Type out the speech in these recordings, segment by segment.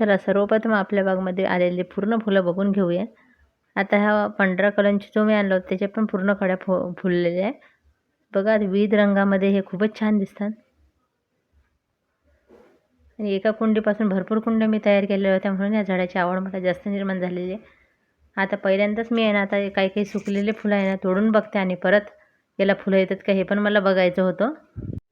चला सर्वप्रथम आपल्या बागमध्ये आलेले पूर्ण फुलं बघून घेऊया. आता ह्या पांढरा कलरचे जो मी आणलो त्याचे पण पूर्ण कड्या फु फुललेल्या आहे बघा विविध रंगामध्ये हे खूपच छान दिसतात. आणि एका कुंडीपासून भरपूर कुंड्या मी तयार केलेल्या होत्या म्हणून या झाडाची आवड मला जास्त निर्माण झालेली आहे. आता पहिल्यांदाच मी आहे ना आता काही काही सुकलेले फुलं आहे ना तोडून बघते आणि परत याला फुलं येतात का हे पण मला बघायचं होतं.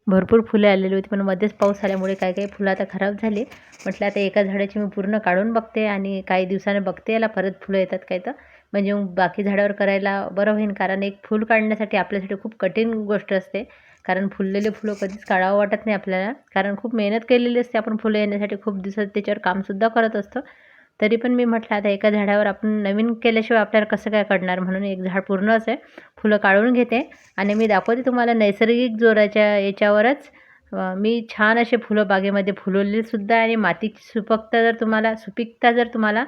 भरपूर फुले आलेली होती पण मध्येच पाऊस आल्यामुळे काही काही फुलं आता खराब झाली. म्हटलं आता एका झाडाची मी पूर्ण काढून बघते आणि काही दिवसाने बघते याला परत फुलं येतात काय तर. म्हणजे मग बाकी झाडावर करायला बरं होईल कारण एक फूल काढण्यासाठी आपल्यासाठी खूप कठीण गोष्ट असते. कारण फुललेले फुलं कधीच काढावं वाटत नाही आपल्याला. कारण खूप मेहनत केलेली असते आपण फुलं येण्यासाठी खूप दिवसात त्याच्यावर कामसुद्धा करत असतो. तरी पण मी म्हटलं आता एका झाडावर आपण नवीन केल्याशिवाय आपल्याला कसं काय करणार म्हणून एक झाड पूर्ण असे फुलं काढून घेते आणि मी दाखवते तुम्हाला नैसर्गिक जोराच्या याच्यावरच. मी छान असे फुलं बागेमध्ये फुलवलेले सुद्धा आणि मातीची सुपकता जर तुम्हाला सुपीकता जर तुम्हाला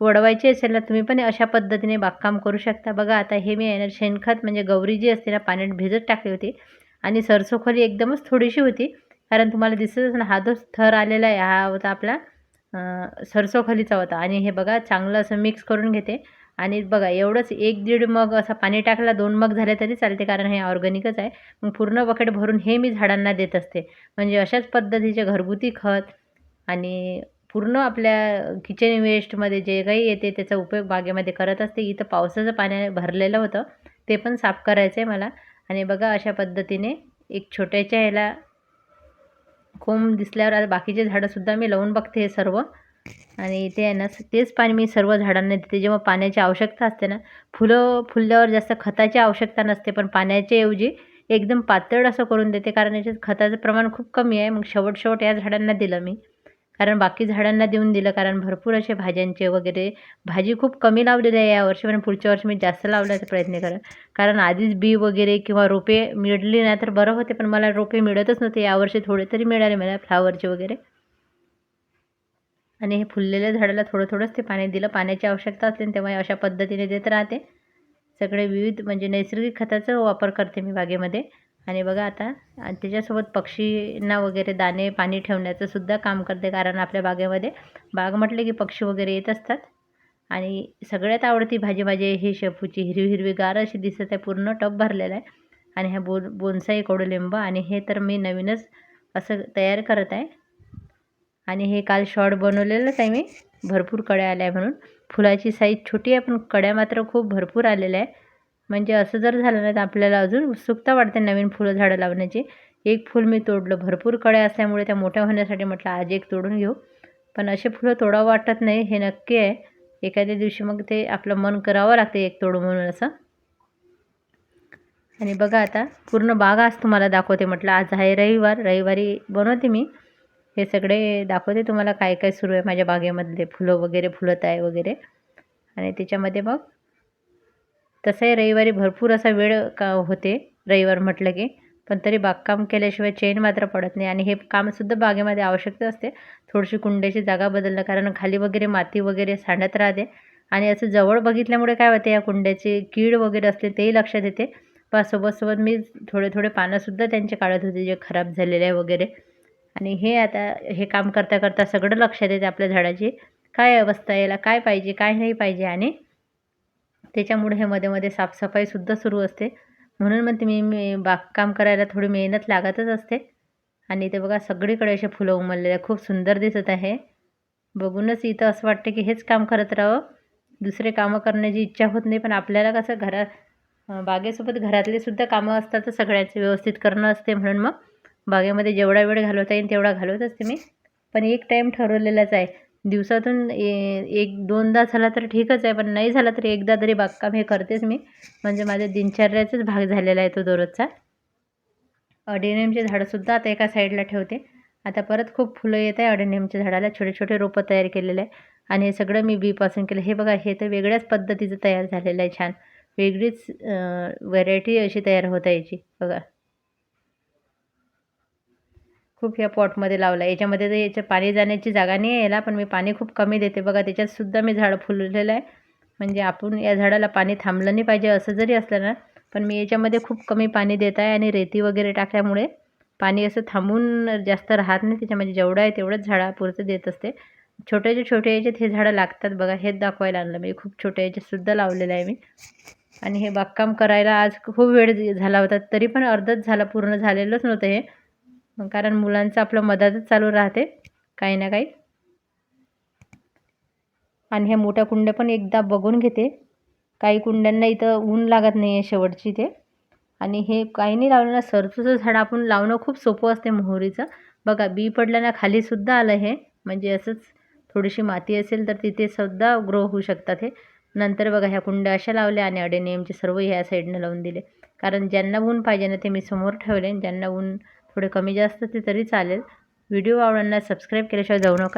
वडवायची असेल ना तुम्ही पण अशा पद्धतीने बागकाम करू शकता. बघा आता हे मी आहे ना शेणखत म्हणजे गौरी जी असते ना पाण्यात भिजत टाकली होती आणि सरसोखोली एकदमच थोडीशी होती कारण तुम्हाला दिसतच ना हा जो थर आलेला आहे हा होता आपला सरसोखलीचा होता आणि हे बघा चांगलं असं मिक्स करून घेते. आणि बघा एवढंच एक दीड मग असं पाणी टाकला दोन मग झाले तरी चालते कारण हे ऑर्गॅनिकच आहे. मग पूर्ण बकेट भरून हे मी झाडांना देत असते. म्हणजे अशाच पद्धतीचे घरगुती खत आणि पूर्ण आपल्या किचन वेस्टमध्ये जे काही येते त्याचा उपयोग बागेमध्ये करत असते. इथं पावसाचं पाण्या भरलेलं होतं. ते पण साफ करायचं आहे मला. आणि बघा अशा पद्धतीने एक छोट्याच्या ह्याला कोंब दिसल्यावर आता बाकीचे झाडंसुद्धा मी लावून बघते हे सर्व. आणि इथे आहे ना तेच पाणी मी सर्व झाडांना देते. जेव्हा पाण्याची आवश्यकता असते ना फुलं फुलल्यावर जास्त खताची आवश्यकता नसते पण पाण्याच्या ऐवजी एकदम पातळ असं करून देते. कारण याच्यात खताचं प्रमाण खूप कमी आहे. मग शेवट शेवट या झाडांना दिलं मी. कारण बाकी झाडांना देऊन दिलं कारण भरपूर असे भाज्यांचे वगैरे भाजी खूप कमी लावलेली आहे यावर्षी पण पुढच्या वर्षी मी जास्त लावण्याचा प्रयत्न करेन. कारण आधीच बी वगैरे किंवा रोपे मिळली नाही तर बरं होते पण मला रोपे मिळतच नव्हते. यावर्षी थोडे तरी मिळाले मला फ्लावरचे वगैरे. आणि हे फुललेल्या झाडाला थोडं थोडंच ते पाणी दिलं. पाण्याची आवश्यकता असते तेव्हा अशा पद्धतीने देत राहते. सगळे विविध म्हणजे नैसर्गिक खताचा वापर करते मी बागेमध्ये. आणि बघा आता आणि त्याच्यासोबत पक्षींना वगैरे दाणे पाणी ठेवण्याचं सुद्धा काम करते. कारण आपल्या बागेमध्ये बाग म्हटले की पक्षी वगैरे येत असतात. आणि सगळ्यात आवडती भाजी माझी ही शेपूची हिरवी हिरवी गार अशी दिसत आहे. पूर्ण टप भरलेला आहे. आणि ह्या बोन बोनसाई कडुलिंब. आणि हे तर मी नवीनच असं तयार करत आहे. आणि हे काल शॉर्ट बनवलेलंच आहे मी. भरपूर कड्या आल्या म्हणून. फुलाची साईज छोटी आहे पण कड्या मात्र खूप भरपूर आलेल्या आहे. म्हणजे असं जर झालं ना तर आपल्याला अजून उत्सुकता वाटते नवीन फुलं झाडं लावण्याची. एक फूल मी तोडलं भरपूर कळ्या असल्यामुळे त्या मोठ्या होण्यासाठी म्हटलं आज एक तोडून घेऊ. पण असे फुलं तोडावं वाटत नाही हे नक्की आहे. एखाद्या दिवशी मग ते आपलं मन करावं लागते एक तोडू म्हणून असं. आणि बघा आता पूर्ण बाग आज तुम्हाला दाखवते म्हटलं. आज आहे रविवार रविवारी बनवते मी. हे सगळे दाखवते तुम्हाला काय काय सुरू आहे माझ्या बागेमधले फुलं वगैरे फुलत आहे वगैरे. आणि त्याच्यामध्ये मग तसंही रविवारी भरपूर असा वेळ का होते रविवार म्हटलं की. पण तरी बागकाम केल्याशिवाय चेन मात्र पडत नाही आणि हे कामसुद्धा बागेमध्ये आवश्यकता असते. थोडीशी कुंड्याची जागा बदलणं कारण खाली वगैरे माती वगैरे सांडत राहते. आणि असं जवळ बघितल्यामुळे काय होते या कुंड्याची कीड वगैरे असते तेही लक्षात येते. पण सोबतसोबत मी थोडे थोडे पानंसुद्धा त्यांचे काढत होते जे खराब झालेले आहे वगैरे. आणि हे आता हे काम करता करता सगळं लक्षात येते आपल्या झाडाची. काय अवस्था याला काय पाहिजे काय नाही पाहिजे आणि त्याच्यामुळे हे मध्ये मध्ये साफसफाईसुद्धा सुरू असते. म्हणून म्हणते मी मी बागकाम करायला थोडी मेहनत लागतच असते. आणि ते बघा सगळीकडे असे फुलं उमललेले खूप सुंदर दिसत आहे. बघूनच इथं असं वाटतं की हेच काम करत राहावं. दुसरे कामं करण्याची इच्छा होत नाही. पण आपल्याला कसं घरा बागेसोबत घरातले सुद्धा कामं असतात. तर व्यवस्थित करणं असते म्हणून मग बागेमध्ये जेवढा वेळ घालवता येईल तेवढा घालवत असते मी. पण एक टाईम ठरवलेलाच आहे. दिवसातून ए एक दोनदा झाला तर ठीकच आहे पण नाही झाला तरी एकदा तरी बागकाम हे करतेच मी. म्हणजे माझ्या दिनचर्याचाच भाग झालेला आहे तो दररोजचा. अडेनियमचे झाडंसुद्धा आता एका साईडला ठेवते. आता परत खूप फुलं येत आहे अडेनियमच्या झाडाला छोटे छोटे रोपं तयार केलेले आहे. आणि हे सगळं मी बीपासून केलं. हे बघा हे तर वेगळ्याच पद्धतीचं तयार झालेलं आहे छान. वेगळीच व्हरायटी अशी तयार होता याची. बघा. खूप या पॉटमध्ये लावला. याच्यामध्ये तर याच्या पाणी जाण्याची जागा नाही आहे याला पण मी पाणी खूप कमी देते. बघा त्याच्यातसुद्धा मी झाडं फुललेलं आहे. म्हणजे आपण या झाडाला पाणी थांबलं नाही पाहिजे असं जरी असलं ना पण मी याच्यामध्ये खूप कमी पाणी देत आहे आणि रेती वगैरे टाकल्यामुळे पाणी असं थांबून जास्त राहत नाही. त्याच्यामध्ये जेवढं आहे तेवढंच झाडापुरतं देत असते. छोट्याच्या छोटे याच्यात हे झाडं लागतात बघा हेच दाखवायला आणलं मी. खूप छोट्या याच्यातसुद्धा लावलेलं आहे मी. आणि हे बागकाम करायला आज खूप वेळ झाला होता तरी पण अर्धच झाला पूर्ण झालेलंच नव्हतं हे. मग कारण मुलांचं आपलं मधातच चालू राहते काही ना काही. आणि ह्या मोठ्या कुंड्या पण एकदा बघून घेते. काही कुंड्यांना इथं ऊन लागत नाही आहे शेवटची ते. आणि हे काही नाही लावलं ना सरसूचं झाड आपण लावणं खूप सोपं असते मोहरीचं. बघा बी पडल्यानं खालीसुद्धा आलं हे. म्हणजे असंच थोडीशी माती असेल तर तिथे सुद्धा ग्रो होऊ शकतात हे. नंतर बघा ह्या कुंड्या अशा लावल्या आणि अडेनियमचे सर्व ह्या साईडनं लावून दिले. कारण ज्यांना ऊन पाहिजे ना ते मी समोर ठेवले. ज्यांना ऊन थोडे कमी जास्त ते तरी चालेल. व्हिडिओ आवडांना सबस्क्राईब केल्याशिवाय जाऊ नका.